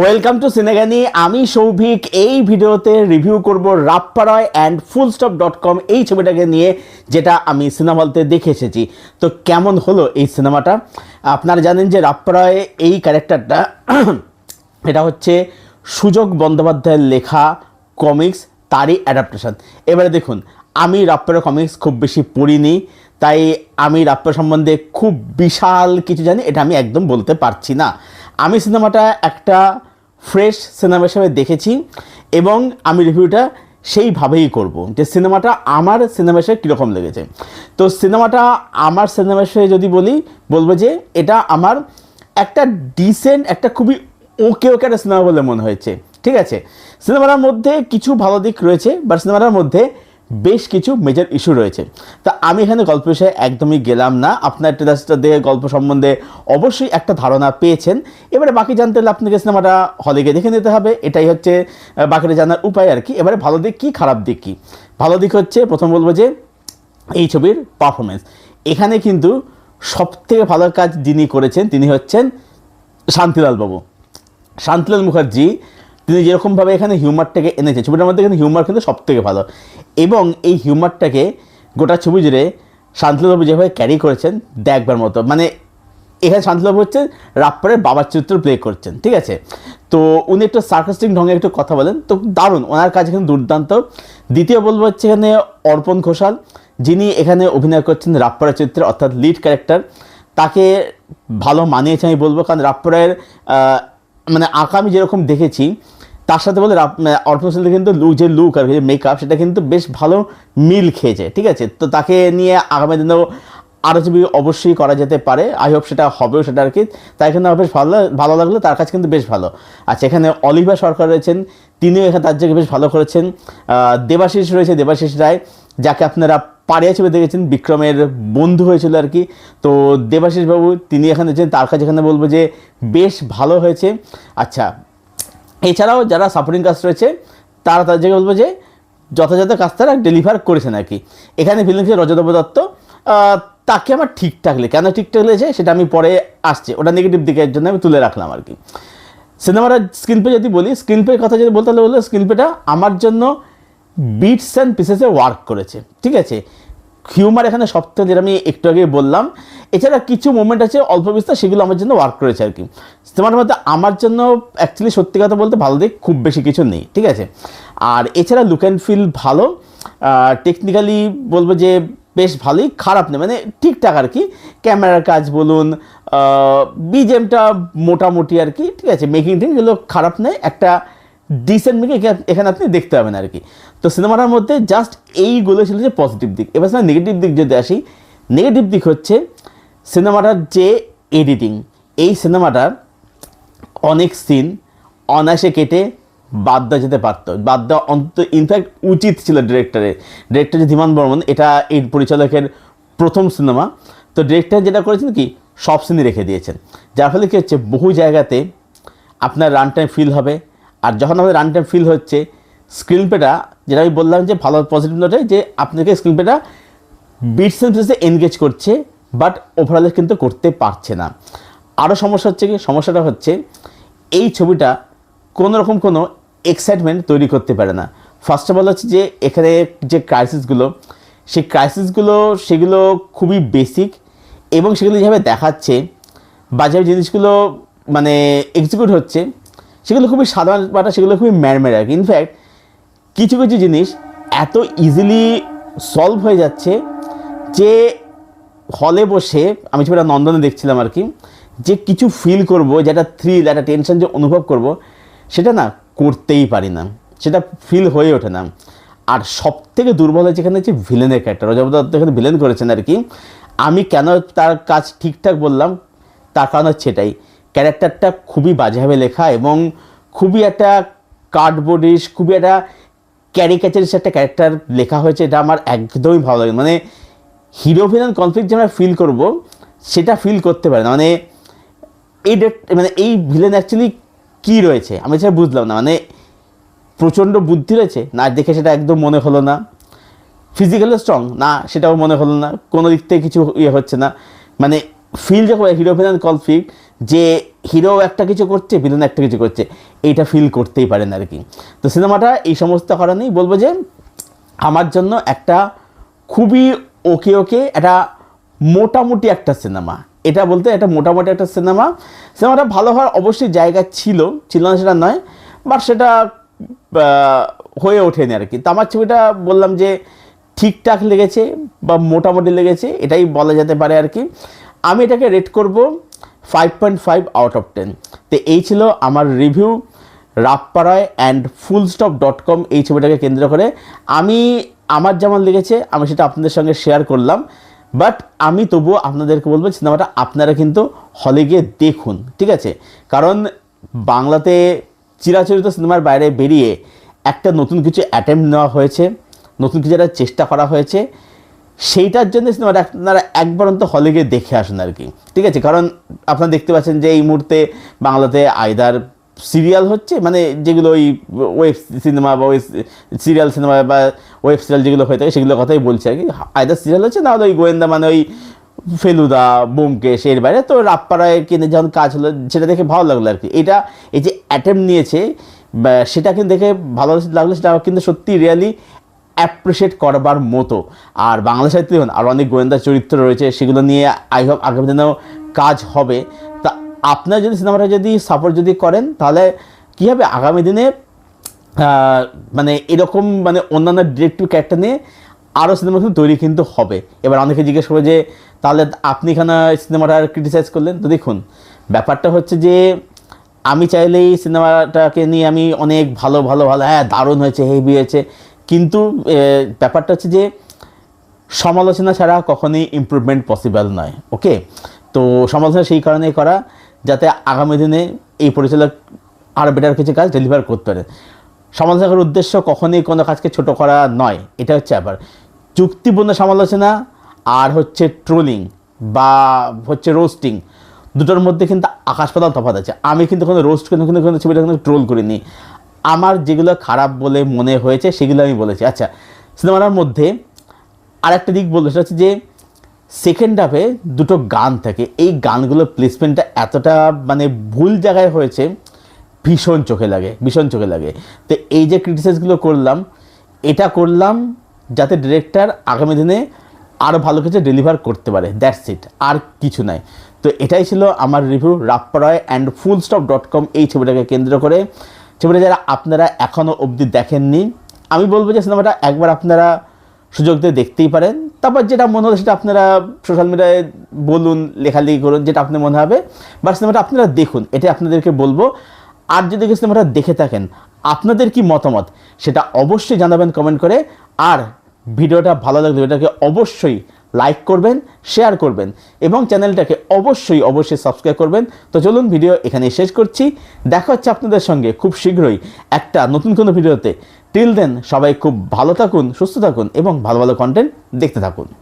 Welcome to সিনেগানি আমি সৌভিক। এই ভিডিওতে রিভিউ করব Rapparoy and full stop dot com এই ছবিটাকে নিয়ে, যেটা আমি সিনেমা হলতে দেখে এসেছি। তো কেমন হলো এই সিনেমাটা আপনারা জানেন যে রাপ্পারয় এই ক্যারেক্টারটা এটা হচ্ছে সুযোগ বন্দ্যোপাধ্যায়ের লেখা কমিক্স তারই অ্যাডাপ্টেশন এবারে দেখুন, আমি রাপ্পার কমিক্স খুব বেশি পড়িনি। তাই আমি রাপ্পার সম্বন্ধে খুব বিশাল কিছু জানি, এটা আমি একদম বলতে পারছি না। আমি সিনেমাটা একটা ফ্রেশ সিনেমা হিসেবে দেখেছি এবং আমি রিভিউটা সেইভাবেই করব যে সিনেমাটা আমার সিনেমা হিসেবে কীরকম লেগেছে। তো সিনেমাটা আমার সিনেমা হিসেবে যদি বলি, বলব যে এটা আমার একটা ডিসেন্ট একটা খুবই ওকে ওকে একটা সিনেমা বলে মনে হয়েছে। ঠিক আছে? সিনেমাটার মধ্যে কিছু ভালো দিক রয়েছে বা সিনেমাটার মধ্যে বেশ কিছু মেজর ইস্যু রয়েছে। তা আমি এখানে গল্প বিষয়ে একদমই গেলাম না। আপনার ট্রেলার্সটা দেখে গল্প সম্বন্ধে অবশ্যই একটা ধারণা পেয়েছেন। এবারে বাকি জানতে হলে আপনাকে সিনেমাটা হলে গিয়ে দেখে নিতে হবে। এটাই হচ্ছে বাকিটা জানার উপায় আর কি। এবারে ভালো দিক কী, খারাপ দিক কী? ভালো দিক হচ্ছে, প্রথম বলব যে, এই ছবির পারফরমেন্স এখানে কিন্তু সবথেকে ভালো কাজ যিনি করেছেন, তিনি হচ্ছেন শান্তিলাল বাবু। শান্তিলাল মুখার্জি তিনি যেরকমভাবে এখানে হিউমারটাকে এনেছে ছবিটার মধ্যে কিন্তু হিউমার কিন্তু সবথেকে ভালো। এবং এই হিউমারটাকে গোটা ছবি জুড়ে শান্তিলালবাবু যেভাবে ক্যারি করেছেন, দেখবার মতো। মানে এখানে শান্তিলাল হচ্ছে রাপ্পারের বাবার চরিত্র প্লে করছেন, ঠিক আছে? তো উনি একটু সার্কাস্টিক ঢঙ্গে একটু কথা বলেন। তো দারুণ, ওনার কাজ এখানে দুর্দান্ত। দ্বিতীয় বলব হচ্ছে এখানে অর্পণ ঘোষাল, যিনি এখানে অভিনয় করছেন রাপ্পারের চরিত্রে, অর্থাৎ লিড ক্যারেক্টার তাকে ভালো মানিয়েছে আমি বলব, কারণ রাপ্পারের মানে আঁকা আমি যেরকম দেখেছি, তার সাথে বলে মানে অর্পণ ঘোষালের কিন্তু লুক যে লুক আর কি মেকআপ সেটা কিন্তু বেশ ভালো মিল খেয়েছে, ঠিক আছে? তো তাকে নিয়ে আগামী দিনেও আরও ছবি অবশ্যই করা যেতে পারে। আই হোপ সেটা হবেও সেটা আর কি। তাই এখানে বেশ ভালো ভালো লাগল, তার কাছে কিন্তু বেশ ভালো। আচ্ছা এখানে অলিভা সরকার রয়েছেন, তিনিও এখানে তার জায়গায় বেশ ভালো করেছেন। দেবাশিস রয়েছে, দেবাশিস রায়, যাকে আপনারা পাড়িয়া ছবি দেখেছেন, বিক্রমের বন্ধু হয়েছিল আর কি। তো দেবাশিস বাবু তিনি এখানে রয়েছেন তার কাছে এখানে বলব যে বেশ ভালো হয়েছে। আচ্ছা এছাড়াও যারা সাপোর্টিং কাস্ট রয়েছে, তারা জায়গায় বলব যে যথাযথ কাজ তারা ডেলিভার করেছেন আর কি। এখানে ভিলেন ছিল রজতব দত্ত। তাকে আমার ঠিকঠাক লেগে, কেন ঠিকঠাক লেগেছে সেটা আমি পরে আসছে। ওটা নেগেটিভ দিকের জন্য আমি তুলে রাখলাম আর কি। সিনেমার স্ক্রিন পে যদি বলি স্ক্রিন পের কথা যদি বলতে হলে বললে স্ক্রিন পেটা আমার জন্য বিটস অ্যান্ড পিসেসে ওয়ার্ক করেছে, ঠিক আছে? হিউমার এখানে সবথেকে যেটা আমি একটু আগে বললাম, এছাড়া কিছু মোমেন্ট আছে অল্প বিস্তর, সেগুলো আমার জন্য ওয়ার্ক করেছে আর কি। সিনেমার মধ্যে আমার জন্য অ্যাকচুয়ালি সত্যি কথা বলতে ভালো দিক, খুব বেশি কিছু নেই, ঠিক আছে? আর এছাড়া লুক অ্যান্ড ফিল ভালো টেকনিক্যালি বলব যে বেশ ভালোই, খারাপ নেই মানে ঠিকঠাক আর কি। ক্যামেরার কাজ বলুন বিজেমটা মোটামুটি আর কি, ঠিক আছে? মেকিং টিং এগুলো খারাপ নেই একটা ডিসেন্ট মেকিং এখানে আপনি দেখতে পাবেন আর কি। তো সিনেমাটার মধ্যে জাস্ট এইগুলো ছিল যে পজিটিভ দিক। এবার সিনেমা নেগেটিভ দিক যদি আসি নেগেটিভ দিক হচ্ছে সিনেমাটার যে এডিটিং এই সিনেমাটার অনেক সিন অনায়াসে কেটে বাদ দেওয়া যেতে পারতো। বাদ দেওয়া অন্তত ইনফ্যাক্ট উচিত ছিল ডিরেক্টরের ডিরেক্টর যে ধীমান বর্মন, এটা এই পরিচালকের প্রথম সিনেমা। তো ডিরেক্টর যেটা করেছেন কি, সব সিনই রেখে দিয়েছেন। যার ফলে কী হচ্ছে, বহু জায়গাতে আপনার রান টাইম ফিল হবে আর যখন আমাদের রান টাইম ফিল হচ্ছে স্ক্রিন পেটা যেটা আমি বললাম যে ভালো পজিটিভ নোটে যে আপনাকে স্ক্রিন পেটা বিটস অ্যান্ড পিসে এনগেজ করছে বাট ওভারঅলে কিন্তু করতে পারছে না। আরও সমস্যা হচ্ছে কি? সমস্যাটা হচ্ছে এই ছবিটা কোনো রকম কোনো এক্সাইটমেন্ট তৈরি করতে পারে না। ফার্স্ট অফ অল হচ্ছে যে এখানে যে ক্রাইসিসগুলো সেই ক্রাইসিসগুলো সেগুলো খুবই বেসিক এবং সেগুলো যেভাবে দেখাচ্ছে বাজার জিনিসগুলো মানে এক্সিকিউট হচ্ছে সেগুলো খুবই সাধারণ বাটা সেগুলো খুবই ম্যারমের ইনফ্যাক্ট কিছু কিছু জিনিস এত ইজিলি সলভ হয়ে যাচ্ছে যে হলে বসে আমি ছবিটা নন্দনে দেখছিলাম আর কি, যে কিছু ফিল করব যেটা থ্রিল একটা টেনশন যে অনুভব করব, সেটা না করতেই পারি না। সেটা ফিল হয়ে ওঠে না। আর সব থেকে দুর্বল হয়েছে এখানে হচ্ছে ভিলেনের ক্যারেক্টার রজব দত্ত এখানে ভিলেন করেছেন আর কি। আমি কেন তার কাজ ঠিকঠাক বললাম? তার কারণ হচ্ছে এটাই। ক্যারেক্টারটা খুবই বাজেভাবে লেখা এবং খুবই একটা কার্ডবোর্ডিশ খুবই একটা ক্যারিকেচারিস একটা ক্যারেক্টার লেখা হয়েছে, এটা আমার একদমই ভালো লাগে মানে হিরো ভিলেন কনফ্লিক্ট যে আমরা ফিল করব, সেটা ফিল করতে পারে না। মানে এই মানে এই ভিলেন অ্যাকচুয়ালি কী রয়েছে? আমি সেটা বুঝলাম না। মানে প্রচণ্ড বুদ্ধি রয়েছে, না দেখে সেটা একদম মনে হলো না। ফিজিক্যালি স্ট্রং না সেটাও মনে হলো না। কোনো দিক থেকে কিছু ইয়ে হচ্ছে না। মানে ফিল যখন হিরো ভিলেন কনফ্লিক্ট যে হিরো একটা কিছু করছে ভিলেন একটা কিছু করছে, এইটা ফিল করতেই পারেন আর কি। তো সিনেমাটা এই সমস্ত কারণেই বলব যে, আমার জন্য একটা খুবই ওকে ওকে একটা মোটামুটি একটা সিনেমা এটা বলতে একটা মোটামুটি একটা সিনেমা সিনেমাটা ভালো হওয়ার অবশ্যই জায়গা ছিল ছিল না সেটা নয় বাট সেটা হয়ে ওঠেনি আর কি। তো আমার ছবিটা বললাম যে, ঠিকঠাক লেগেছে বা মোটামুটি লেগেছে, এটাই বলা যেতে পারে আর কি। আমি এটাকে রেট করব five point five out of ten তো এই ছিল আমার review Rapparoy and full stop dot com এই ছবিটাকে কেন্দ্র করে। আমি আমার যেমন লেগেছে, আমি সেটা আপনাদের সঙ্গে শেয়ার করলাম। বাট আমি তবুও আপনাদেরকে বলব, সিনেমাটা আপনারা কিন্তু হলে গিয়ে দেখুন, ঠিক আছে? কারণ বাংলাতে চিরাচরিত সিনেমার বাইরে বেরিয়ে একটা নতুন কিছু অ্যাটেম্প নেওয়া হয়েছে, নতুন কিছু একটা চেষ্টা করা হয়েছে। সেইটার জন্য সিনেমাটা আপনারা একবার অন্তত হলে গিয়ে দেখে আসুন আর কি। ঠিক আছে? কারণ আপনারা দেখতে পাচ্ছেন যে এই মুহূর্তে বাংলাতে আয়দার সিরিয়াল হচ্ছে মানে যেগুলো ওই ওয়েব সিনেমা বা ওই সিরিয়াল সিনেমা বা ওয়েব সিরিয়াল যেগুলো হয়ে থাকে, সেগুলোর কথাই বলছি আর কি। আয়দার সিরিয়াল হচ্ছে, না ওই গোয়েন্দা মানে ওই ফেলুদা, বোমকেশ, এর বাইরে তো রাপ্পারায় কিনে যখন কাজ হলো, সেটা দেখে ভালো লাগল আর কি। এটা, এই যে অ্যাটেম্প নিয়েছে সেটা কিন্তু দেখে ভালো লাগল, সেটা কিন্তু সত্যি রিয়ালি অ্যাপ্রিসিয়েট করবার মতো। আর বাংলা সাহিত্যে দেখুন, আর অনেক গোয়েন্দা চরিত্র রয়েছে, সেগুলো নিয়ে আই হোপ আগামী দিনেও কাজ হবে। তা আপনার যদি সিনেমাটা যদি সাপোর্ট যদি করেন, তাহলে কী হবে? আগামী দিনে মানে এরকম মানে অন্যান্য ডিরেক্টিভ ক্যারেক্টার নিয়ে আরও সিনেমা কিন্তু তৈরি কিন্তু হবে। এবার অনেকে জিজ্ঞেস করবে যে, তাহলে আপনি এখানে সিনেমাটা ক্রিটিসাইজ করলেন? তো দেখুন, ব্যাপারটা হচ্ছে যে, আমি চাইলেই সিনেমাটাকে নিয়ে আমি অনেক ভালো ভালো ভালো হ্যাঁ দারুণ হয়েছে, হেভি হয়েছে। কিন্তু ব্যাপারটা হচ্ছে যে সমালোচনা ছাড়া কখনোই ইমপ্রুভমেন্ট পসিবল নয় ওকে তো সমালোচনা সেই কারণেই করা যাতে আগামী দিনে এই পরিচালক আরও বেটার কিছু কাজ ডেলিভার করতে পারে। সমালোচনা করার উদ্দেশ্য কখনোই কোনো কাজকে ছোট করা নয়, এটা হচ্ছে আবার চুক্তিপূর্ণ সমালোচনা আর হচ্ছে ট্রোলিং বা হচ্ছে রোস্টিং দুটোর মধ্যে কিন্তু আকাশ পাতাল তফাৎ আছে। আমি কিন্তু কোনো রোস্ট কিন্তু কিন্তু কোনো ছবিটা কিন্তু ট্রোল করিনি। আমার যেগুলো খারাপ বলে মনে হয়েছে, সেগুলো আমি বলেছি। আচ্ছা সিনেমাটার মধ্যে আর একটা দিক বলব, সেটা হচ্ছে যে সেকেন্ড হাফে দুটো গান থাকে। এই গানগুলোর প্লেসমেন্টটা এতটা মানে ভুল জায়গায় হয়েছে, ভীষণ চোখে লাগে, ভীষণ চোখে লাগে। তো এই যে ক্রিটিসাইজগুলো করলাম, এটা করলাম যাতে ডিরেক্টর আগামী দিনে আরও ভালো কিছু ডেলিভার করতে পারে। দ্যাটস ইট আর কিছু নাই। তো এটাই ছিল আমার review Rapparoy and full stop dot com এই ছবিটাকে কেন্দ্র করে। ছবিটা যারা আপনারা এখনও অবধি দেখেননি, আমি বলব যে সিনেমাটা একবার আপনারা সুযোগ দিয়ে দেখতেই পারেন। তারপর যেটা মনে হলো সেটা আপনারা সোশ্যাল মিডিয়ায় বলুন, লেখালেখি করুন, যেটা আপনার মনে হবে। বা সিনেমাটা আপনারা দেখুন এটা আপনাদেরকে বলব। আর যদি সিনেমাটা দেখে থাকেন, আপনাদের কি মতামত? সেটা অবশ্যই জানাবেন কমেন্ট করে। আর ভিডিওটা ভালো লাগলে ভিডিওটাকে অবশ্যই লাইক করবেন, শেয়ার করবেন এবং চ্যানেলটাকে অবশ্যই অবশ্যই সাবস্ক্রাইব করবেন। তো চলুন ভিডিও এখানে শেষ করছি। দেখা হচ্ছে আপনাদের সঙ্গে খুব শীঘ্রই একটা নতুন কোনো ভিডিওতে। টিল দেন সবাই খুব ভালো থাকুন, সুস্থ থাকুন এবং ভালো ভালো কন্টেন্ট দেখতে থাকুন।